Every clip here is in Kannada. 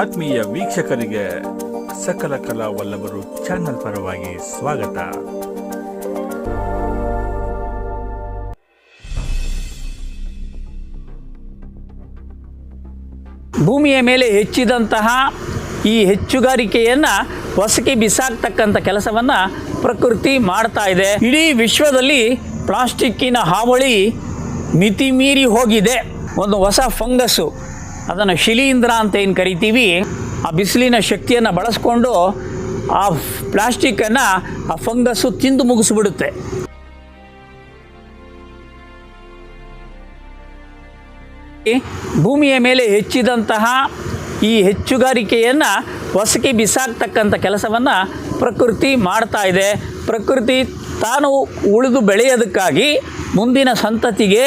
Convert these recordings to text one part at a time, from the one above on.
ಆತ್ಮೀಯ ವೀಕ್ಷಕರಿಗೆ ಸಕಲ ಕಲಾ ವಲ್ಲಭರು ಚಾನೆಲ್ ಪರವಾಗಿ ಸ್ವಾಗತ. ಭೂಮಿಯ ಮೇಲೆ ಹೆಚ್ಚಿದಂತಹ ಈ ಹೆಚ್ಚುಗಾರಿಕೆಯನ್ನು ಹೊಸಕಿ ಬಿಸಾಕ್ತಕ್ಕಂಥ ಕೆಲಸವನ್ನು ಪ್ರಕೃತಿ ಮಾಡ್ತಾ ಇದೆ. ಇಡೀ ವಿಶ್ವದಲ್ಲಿ ಪ್ಲಾಸ್ಟಿಕ್ಕಿನ ಹಾವಳಿ ಮಿತಿ ಮೀರಿ ಹೋಗಿದೆ. ಒಂದು ಹೊಸ ಫಂಗಸ್ಸು ಅದನ್ನು ಶಿಲೀಂಧ್ರ ಅಂತ ಏನು ಕರಿತೀವಿ? ಆ ಬಿಸಿಲಿನ ಶಕ್ತಿಯನ್ನು ಬಳಸ್ಕೊಂಡು ಆ ಪ್ಲಾಸ್ಟಿಕ್ಕನ್ನು ಆ ಫಂಗಸ್ಸು ತಿಂದು ಮುಗಿಸ್ಬಿಡುತ್ತೆ. ಭೂಮಿಯ ಮೇಲೆ ಹೆಚ್ಚಿದಂತಹ ಈ ಹೆಚ್ಚುಗಾರಿಕೆಯನ್ನು ಹೊಸಕಿ ಬಿಸಾಕ್ತಕ್ಕಂಥ ಕೆಲಸವನ್ನು ಪ್ರಕೃತಿ ಮಾಡ್ತಾ ಇದೆ. ಪ್ರಕೃತಿ ತಾನು ಉಳಿದು ಬೆಳೆಯೋದಕ್ಕಾಗಿ ಮುಂದಿನ ಸಂತತಿಗೆ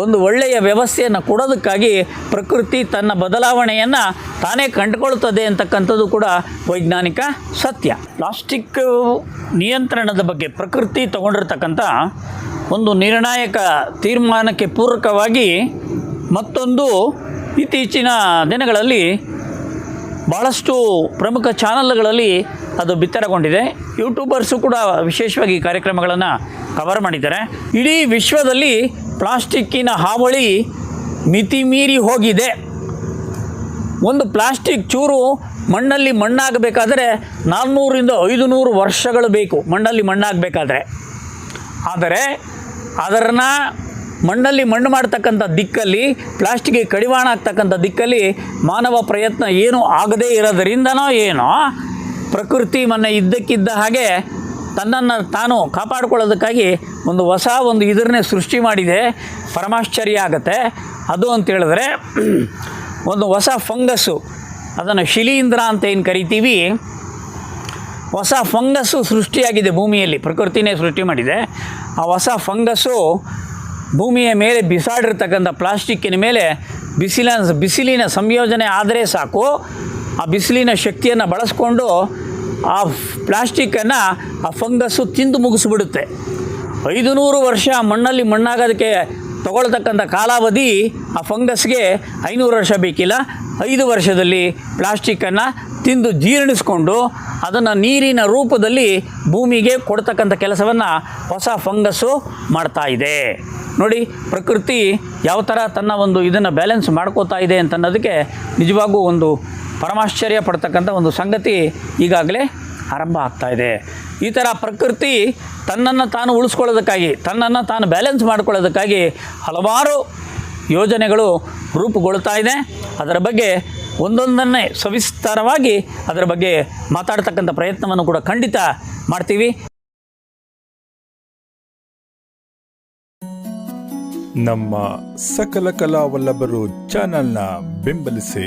ಒಂದು ಒಳ್ಳೆಯ ವ್ಯವಸ್ಥೆಯನ್ನು ಕೊಡೋದಕ್ಕಾಗಿ ಪ್ರಕೃತಿ ತನ್ನ ಬದಲಾವಣೆಯನ್ನು ತಾನೇ ಕಂಡುಕೊಳ್ತದೆ ಅಂತಕ್ಕಂಥದ್ದು ಕೂಡ ವೈಜ್ಞಾನಿಕ ಸತ್ಯ. ಪ್ಲಾಸ್ಟಿಕ್ ನಿಯಂತ್ರಣದ ಬಗ್ಗೆ ಪ್ರಕೃತಿ ತಗೊಂಡಿರ್ತಕ್ಕಂಥ ಒಂದು ನಿರ್ಣಾಯಕ ತೀರ್ಮಾನಕ್ಕೆ ಪೂರಕವಾಗಿ ಮತ್ತೊಂದು ಇತ್ತೀಚಿನ ದಿನಗಳಲ್ಲಿ ಭಾಳಷ್ಟು ಪ್ರಮುಖ ಚಾನಲ್ಗಳಲ್ಲಿ ಅದು ಬಿತ್ತರಗೊಂಡಿದೆ. ಯೂಟ್ಯೂಬರ್ಸು ಕೂಡ ವಿಶೇಷವಾಗಿ ಕಾರ್ಯಕ್ರಮಗಳನ್ನು ಕವರ್ ಮಾಡಿದ್ದಾರೆ. ಇಡೀ ವಿಶ್ವದಲ್ಲಿ ಪ್ಲಾಸ್ಟಿಕ್ಕಿನ ಹಾವಳಿ ಮಿತಿ ಮೀರಿ ಹೋಗಿದೆ. ಒಂದು ಪ್ಲಾಸ್ಟಿಕ್ ಚೂರು ಮಣ್ಣಲ್ಲಿ ಮಣ್ಣಾಗಬೇಕಾದ್ರೆ ನಾನ್ನೂರಿಂದ ಐದು ನೂರು ವರ್ಷಗಳು ಬೇಕು ಮಣ್ಣಲ್ಲಿ ಮಣ್ಣಾಗಬೇಕಾದ್ರೆ. ಆದರೆ ಅದರನ್ನ ಮಣ್ಣಲ್ಲಿ ಮಣ್ಣು ಮಾಡ್ತಕ್ಕಂಥ ದಿಕ್ಕಲ್ಲಿ, ಪ್ಲಾಸ್ಟಿಕ್ಗೆ ಕಡಿವಾಣ ಆಗ್ತಕ್ಕಂಥ ದಿಕ್ಕಲ್ಲಿ ಮಾನವ ಪ್ರಯತ್ನ ಏನೂ ಆಗದೇ ಇರೋದರಿಂದನೋ ಏನೋ ಪ್ರಕೃತಿ ಮೊನ್ನೆ ಇದ್ದಕ್ಕಿದ್ದ ಹಾಗೆ ತನ್ನನ್ನು ತಾನು ಕಾಪಾಡ್ಕೊಳ್ಳೋದಕ್ಕಾಗಿ ಒಂದು ಹೊಸ ಒಂದು ಇದರನ್ನೇ ಸೃಷ್ಟಿ ಮಾಡಿದೆ. ಪರಮಾಶ್ಚರ್ಯ ಆಗತ್ತೆ. ಅದು ಅಂತ ಹೇಳಿದ್ರೆ, ಒಂದು ಹೊಸ ಫಂಗಸ್ಸು ಅದನ್ನು ಶಿಲೀಂಧ್ರ ಅಂತ ಏನು ಕರಿತೀವಿ? ಹೊಸ ಫಂಗಸ್ಸು ಸೃಷ್ಟಿಯಾಗಿದೆ ಭೂಮಿಯಲ್ಲಿ, ಪ್ರಕೃತಿನೇ ಸೃಷ್ಟಿ ಮಾಡಿದೆ. ಆ ಹೊಸ ಫಂಗಸ್ಸು ಭೂಮಿಯ ಮೇಲೆ ಬಿಸಾಡಿರ್ತಕ್ಕಂಥ ಪ್ಲಾಸ್ಟಿಕ್ಕಿನ ಮೇಲೆ ಬಿಸಿಲ ಬಿಸಿಲಿನ ಸಂಯೋಜನೆ ಆದರೆ ಸಾಕು. ಆ ಬಿಸಿಲಿನ ಶಕ್ತಿಯನ್ನು ಬಳಸ್ಕೊಂಡು ಆ ಪ್ಲಾಸ್ಟಿಕ್ಕನ್ನು ಆ ಫಂಗಸ್ಸು ತಿಂದು ಮುಗಿಸ್ಬಿಡುತ್ತೆ. ಐದು ನೂರು ವರ್ಷ ಮಣ್ಣಲ್ಲಿ ಮಣ್ಣಾಗೋದಕ್ಕೆ ತಗೊಳ್ತಕ್ಕಂಥ ಕಾಲಾವಧಿ ಆ ಫಂಗಸ್ಗೆ ಐನೂರು ವರ್ಷ ಬೇಕಿಲ್ಲ. ಐದು ವರ್ಷದಲ್ಲಿ ಪ್ಲಾಸ್ಟಿಕ್ಕನ್ನು ತಿಂದು ಜೀರ್ಣಿಸ್ಕೊಂಡು ಅದನ್ನು ನೀರಿನ ರೂಪದಲ್ಲಿ ಭೂಮಿಗೆ ಕೊಡ್ತಕ್ಕಂಥ ಕೆಲಸವನ್ನು ಹೊಸ ಫಂಗಸ್ಸು ಮಾಡ್ತಾ ಇದೆ. ನೋಡಿ, ಪ್ರಕೃತಿ ಯಾವ ಥರ ತನ್ನ ಒಂದು ಇದನ್ನು ಬ್ಯಾಲೆನ್ಸ್ ಮಾಡ್ಕೋತಾ ಇದೆ ಅಂತ ಅನ್ನೋದಕ್ಕೆ ನಿಜವಾಗೂ ಒಂದು ಪರಮಾಶ್ಚರ್ಯ ಪಡ್ತಕ್ಕಂಥ ಒಂದು ಸಂಗತಿ ಈಗಾಗಲೇ ಆರಂಭ ಆಗ್ತಾ ಇದೆ. ಈ ಥರ ಪ್ರಕೃತಿ ತನ್ನನ್ನು ತಾನು ಉಳಿಸ್ಕೊಳ್ಳೋದಕ್ಕಾಗಿ, ತನ್ನನ್ನು ತಾನು ಬ್ಯಾಲೆನ್ಸ್ ಮಾಡ್ಕೊಳ್ಳೋದಕ್ಕಾಗಿ ಹಲವಾರು ಯೋಜನೆಗಳು ರೂಪುಗೊಳ್ತಾ ಇದೆ. ಅದರ ಬಗ್ಗೆ ಒಂದೊಂದನ್ನೇ ಸವಿಸ್ತಾರವಾಗಿ ಅದರ ಬಗ್ಗೆ ಮಾತಾಡ್ತಕ್ಕಂಥ ಪ್ರಯತ್ನವನ್ನು ಕೂಡ ಖಂಡಿತ ಮಾಡ್ತೀವಿ. ನಮ್ಮ ಸಕಲ ಕಲಾ ಚಾನಲ್ನ ಚಾನೆಲ್ನ ಬೆಂಬಲಿಸಿ